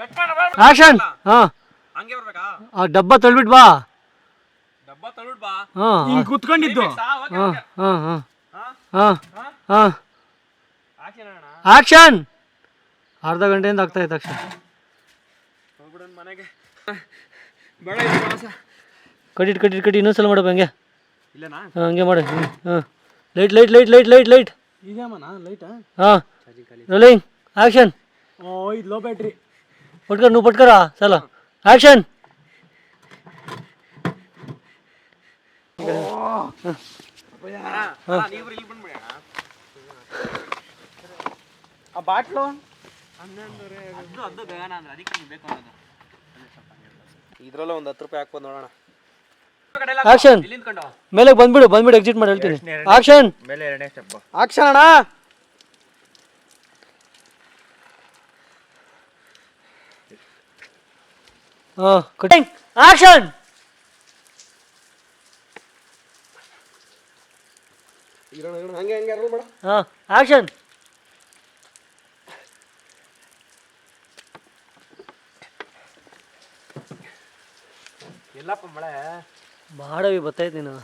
Cut ಮಾಡ ಬಾ. Action ಹಾ. ಹಂಗೆ ಬರ್ಬೇಕಾ? ಆ ಡಬ್ಬ ತಳ್ಬಿಟ್ ಬಾ. ಡಬ್ಬ ತಳ್ಬಿಟ್ ಬಾ. ಹಾ ಹಿಂಗ್ ಕುತ್ಕೊಂಡಿದ್ದು. ಹಾ. ಹಾ ಹಾ. ಹಾ? ಆಕ್ಷನ್ ಅರ್ಧ ಗಂಟೆಯಿಂದ ಆಗ್ತಾ ಇತ್ತು ಆಕ್ಷನ್ ಹೋಗ್ಬಿಡೋಣ ಮನೆಗೆ. ಬೇಡ ಕಡಿಟ್ ಕಡಿಟ್ ಕಟ್ಟಿ ಇನ್ನೊಂದ್ಸಲ ಮಾಡಪ್ಪ ಹಂಗೆ. ಇಲ್ಲನಾ? ಹಾ, ಹಂಗೆ ಮಾಡಿ. ಹಾಂ. Light light light light light light ಇದೇಮನ ಲೈಟಾ ಹಾಂ. ರೋಲಿಂಗ್ ಆಕ್ಷನ್ ಓ ಇದು ಲೋ ಬ್ಯಾಟ್ರಿ ಪಟ್ಕರ್ ನೀವು ಪಟ್ಕರ? ಸಲ. ಆಕ್ಷನ್. ಆ ಬಾಟ್ಲು? ಇದ್ರಲ್ಲ ಒಂದು ಹತ್ತು ರೂಪಾಯಿ ಹಾಕ್ಬೋದು ನೋಡೋಣ. ಆಕ್ಷನ್ ಮೇಲೆ ಬಂದ್ಬಿಡು ಬಂದ್ಬಿಡು ಎಕ್ಸಿಟ್ ಮಾಡಿ ಹೇಳ್ತೀನಿ. ಆಕ್ಷನ್ ಮೇಲೆ ಎರಡನೇ ಸ್ಟೆಪ್ ಆಕ್ಷನ್ ಅಣ್ಣ. ಕಟಿಂಗ್ ಆಕ್ಷನ್ ಇರೋಣ ಇರೋಣ. ಹಂಗೆ ಹಂಗೆ ಅರ್ಲ್ ಬೇಡ ಹಾಂ ಆಕ್ಷನ್ ಎಲ್ಲಪ್ಪ ಮಳೆ? ಮಾಡವಿ ಬತ್ತೈತಿ ನೀನು.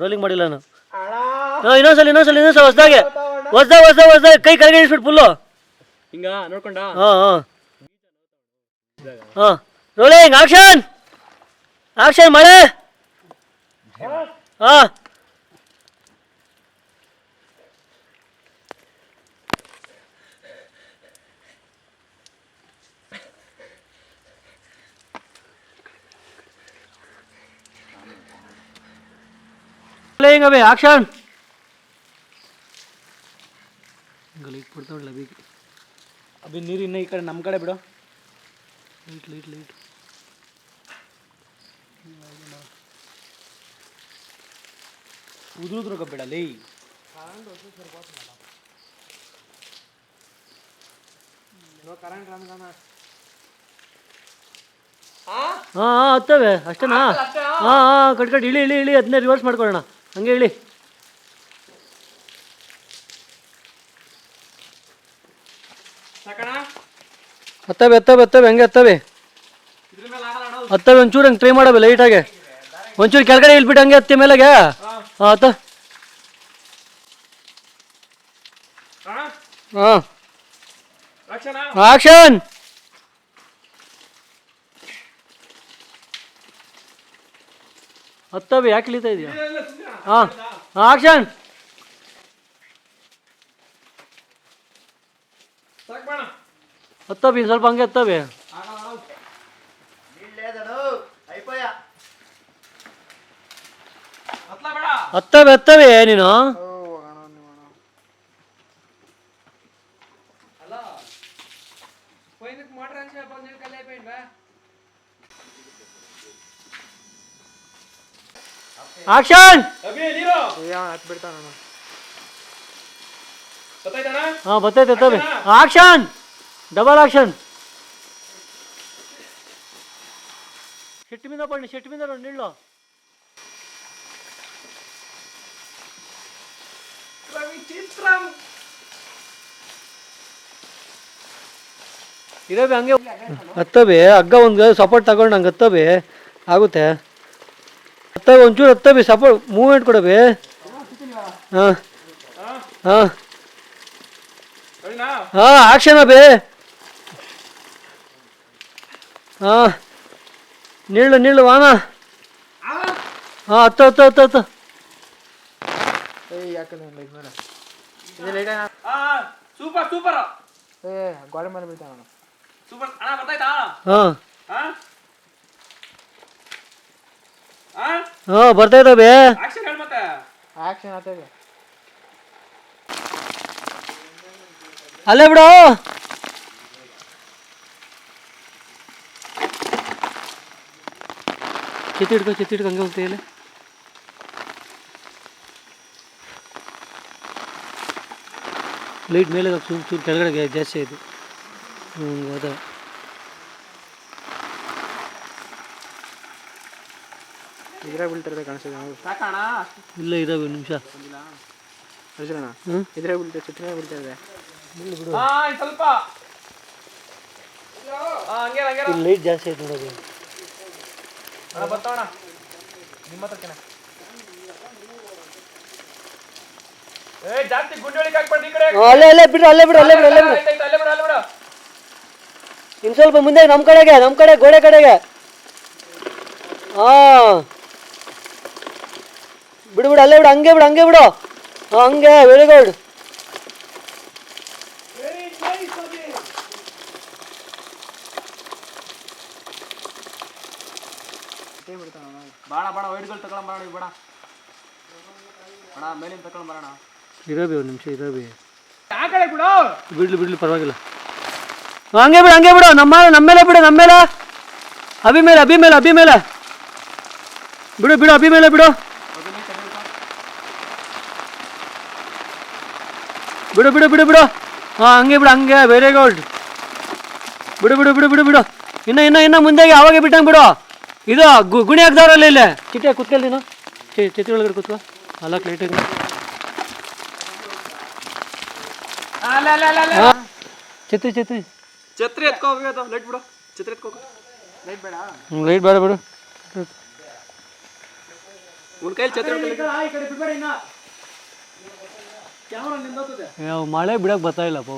ರೋಲಿಂಗ್ ಮಾಡಿಲ್ಲ ನಾನು. ಇನ್ನೊಂದ್ಸಲ ಇನ್ನೊಂದ್ಸಲ ಇನ್ನೊಂದ್ಸಲ ಹೊಸ್ದಾಗೆ. ಹೊಸ್ದಾಗ ಹೊಸ್ದಾಗ ಹೊಸ್ದಾಗ ಕೈ ಕರೆಗೆ ಇಳಿಸ್ಬಿಟ್ಟು ಫುಲ್ಲು ಹಿಂಗ ನೋಡ್ಕೊಂಡ? ಹಾಂ ಹಾಂ. ಹಾಂ. Rolling action! ಆಕ್ಷನ್ ಮಳೆ! ಹಾಂ. ಪ್ಲೇಯಿಂಗ್ ಅವೇ ಆಕ್ಷನ್ ಗಲೀಜ್ ಕೊಡ್ತಾವಲ್ಲ ಬೀಗಿ. ಅಭಿ ನೀರು ಇನ್ನ ಈ ಕಡೆ ನಮ್ಮ ಕಡೆ ಬಿಡು. Light light light. ಉದುರು ಉದುರು ಬಿಡ ಲೇ. ಹಾಂ ಹಾಂ ಹತ್ತವೆ ಅಷ್ಟೇನಾ? ಹಾಂ ಹಾಂ ಕಟ್ ಕಟ್ ಇಳಿ ಇಳಿ ಇಳಿ ಅದನ್ನೇ ರಿವರ್ಸ್ ಮಾಡ್ಕೊಳ್ಳೋಣ. ಹಂಗೆ ಹೇಳಿ. ಹತ್ತವೆ ಹತ್ತವೆ ಹತ್ತವೆ ಹಂಗೆ ಹತ್ತವೆ. ಹತ್ತವೆ ಒಂಚೂರು ಹಂಗೆ ಟ್ರೈ ಮಾಡವೆ ಲೈಟಾಗೆ ಒಂಚೂರು ಕೆಳಗಡೆ ಇಳ್ಬಿಟ್ಟು ಹಂಗೆ ಹತ್ತಿ ಮೇಲೆಗೆ. ಹಾಂ. ಹತ್ತ. ಹಾಂ. ಆಕ್ಷನ್. ಹತ್ತವೆ ಯಾಕೆ ಇಳಿತಾ ಇದೆಯಾ ಹಾಂ ಆಕ್ಷನ್ ಸಾಕ್ ಬೇಡ ಹತ್ತವೆ ಇನ್ನು ಸ್ವಲ್ಪ ಹಂಗೆ ಹತ್ತವೆ ಹತ್ಲ ಬೇಡ ಹತ್ತವೆ ಹತ್ತವೆ ನೀನು ಅಲ್ಲ ಆಕ್ಷನ್ ಅಭಿ ನೀರು ಹತ್ ಬಿಡ್ತಾನ ಗೊತ್ತಾಯ್ತಾನ ಹಾಂ ಬರ್ತೈತೆ ಹತ್ತವೆ ಆಕ್ಷನ್ ಡಬಲ್ ಆಕ್ಷನ್ ಶೆಟ್ಟಿ మీద పడి షెట్ మీద రెండు నీళ్ళు ವಿಚಿತ್ರಂ ಇರಬಿ ಹಂಗೆ ಹತ್ತವೆ ಹಗ್ಗ ಒಂದು ಸಪೋರ್ಟ್ ತಗೊಂಡು ಹಂಗೆ ಹತ್ತವೆ ಆಗುತ್ತೆ ಹತ್ತವೆ ಒಂಚೂರು ಹತ್ತವೆ ಸಪೋರ್ಟ್ ಮೂವ್ಮೆಂಟ್ ಕೊಡಬಿ. ಹಾಂ ಹಾಂ. ಸರಿನಾ ಹಾಂ ಆಕ್ಷನ್ ಅಬಿ. ಹಾಂ. ನೀಳು ನೀಳು ವಾನ ಹಾಂ ಹತ್ತು ಹತ್ತು ಹತ್ತು ಹತ್ತು. ಸೂಪರ್ ಸೂಪರ್ ಏ ಗೋಡೆ ಮೇಲೆ ಬೀಳ್ತಾನ ಸೂಪರ್ ಅಣ್ಣ ಹಾಂ. ಹಾ? ಹಾ ಬರ್ತಾ ಇದ್ದಾವೆ ಆಕ್ಷನ್ ಹೇಳ ಮತ್ತೆ. ಆಕ್ಷನ್ ಆಗ್ತದೆ ಅಲ್ಲೇ ಬಿಡು. ಕಿತ್ತಿ ಹಿಡ್ಕೊ ಕಿತ್ತಿ ಹಿಡ್ಕೊ ಹಂಗೆ ಹೋಗ್ತಾ ಇಲ್ಲ. ಲೈಟ್ ಮೇಲೆ ಚೂರು ಚೂರು ಕೆಳಗಡೆ ಜಾಸ್ತಿ ಆಯಿತು. ಹ್ಞೂ ಅದ. ಇದ್ರಾಗ ಬೀಳ್ತಿರೋದೇ ಕಾಣಿಸ್ತಿದೆ ಇಲ್ಲ ಇದಾವೆ ನಿಮಿಷ. ಅರ್ಜುನ? ಇದ್ರಾಗ ಬೀಳ್ತಾ ಚಿತ್ರ ಬೀಳ್ತಾ ಇದೆ. ಸ್ವಲ್ಪ. ಇಲ್ಲಿ ಲೈಟ್ ಜಾಸ್ತಿ ಆಯ್ತು ನೋಡೋದು ಬರ್ತಾವಣ ನಿಮ್ಮ ಹತ್ರಕ್ಕೆನ? ಏ ಜಾಸ್ತಿ ಗುಂಡೊಳಿಗೆ ಹಾಕ್ಬೇಡಿ ಈ ಕಡೆ. ಅಲ್ಲೇ ಅಲ್ಲೇ ಬಿಡ್ರಿ ಅಲ್ಲೇ ಬಿಡು ಅಲ್ಲೇ ಬಿಡು ಅಲ್ಲೇ ಬಿಡು. ಆಯ್ತ್ ಆಯ್ತ್, ಅಲ್ಲೇ ಬಿಡು ಅಲ್ಲೇ ಇನ್ನು ಸ್ವಲ್ಪ ಮುಂದೆ ನಮ್ಮ ಕಡೆಗೆ ನಮ್ಮ ಕಡೆ ಗೋಡೆ ಕಡೆಗೆ. ಹಾ ಬಿಡು ಬಿಡು ಅಲ್ಲೇ ಬಿಡು ಹಂಗೆ ಬಿಡು ಹಂಗೆ ಬಿಡು. ಹಂಗೆ ವೆರಿ ಗುಡ್ ಬಾಣ ಬಾಣ ಬರೋಣ ಬೇಡ. ಅಣ್ಣ ಮೇಲಿಂದ ತಗೊಂಡ್ ಬರೋಣ. ಇರೋಬಿ ಒಂದು ನಿಮಿಷ ಇರೋಬಿ. ಬಿಡ್ಲಿ ಬಿಡ್ಲಿ ಪರವಾಗಿಲ್ಲ. ಹಂಗೆ ಬಿಡು ಹಂಗೆ ಬಿಡು. ನಮ್ಮ ನಮ್ಮ ಮೇಲೆ ಬಿಡು ನಮ್ಮ ಮೇಲೆ. ಅಭಿ ಮೇಲೆ ಅಭಿ ಮೇಲೆ ಅಭಿ ಮೇಲೆ. ಬಿಡು ಬಿಡು ಅಭಿ ಮೇಲೆ ಬಿಡು. ಬಿಡು ಬಿಡು ಬಿಡು ಬಿಡು. ಹಾಂ ಹಂಗೆ ಬಿಡು ಹಂಗೆ ವೆರಿ ಗುಡ್ ಬಿಡು ಬಿಡು ಬಿಡು ಬಿಡು ಬಿಡು. ಇನ್ನು ಇನ್ನು ಇನ್ನು ಮುಂದೆ ಅವಾಗೆ ಬಿಟ್ಟಂಗೆ ಬಿಡು. ಇದು ಗು- ಗುಣಿ ಹಾಕ್ದವ್ರಲ್ಲ ಇಲ್ಲೇ. ಚಿಟ್ಟೆ ಕುತ್ಕೊಳ್ ನೀನು. ಚಿ ಚಿತ್ರ ಒಳಗಡೆ ಕುತ್ಕೋ. ಅಲ್ಲ ಲೈಟಾಗಿ ಛತ್ರಿ ಛತ್ರಿ. ಛತ್ರಿ ಎತ್ಕೋ ಲೈಟ್ ಬಿಡು. ಛತ್ರಿ ಎತ್ಕೋ. ಲೈಟ್ ಬೇಡ. ಲೈಟ್ ಬೇಡ ಬಿಡು. ಉನ್ ಕೈಲಿ ಛತ್ರಿ ಹಿಡ್ಕೊಳ್ಳಿ. ಈ ಕಡೆ ಬಿಡ್ಬೇಡ ಇನ್ನ ಕ್ಯಾಮ್ರಾ ನಿಂದೋಗ್ತದೆ ಯಾವ ಮಳೆ ಬಿಡಕ್ಕೆ ಬರ್ತಾ ಇಲ್ಲ ಪೋ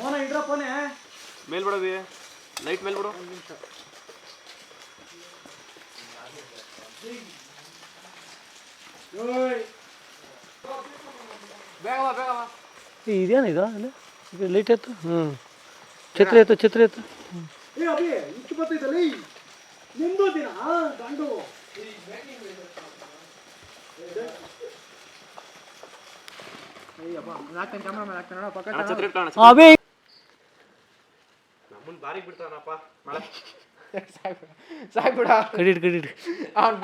ಮೋನ ಇಡ್ರ ಫೋನೆ ಮೇಲ್ ಬಿಡವಿ ಲೈಟ್ ಮೇಲ್ ಬಿಡು. ಇದೇನು ಇದು? ಅಲ್ಲ? ಲೈಟ್ ಎತ್ತು? ಹ್ಞೂ ಛತ್ರಿ ಎತ್ತು ಛತ್ರಿ ಎತ್ತು. ನಿಮ್ದು ದಿನ ಗಂಡು. ಅಭಿ ನಮ್ಮನ್ ಬಾರಿಗೆ ಬಿಡ್ತಾನಪ್ಪ ಮಳೆ. ಸಾಕು ಸಾಕು ಬಿಡ ಕಡಿಟ್ ಕಡಿಟ್. ಅವ್ನು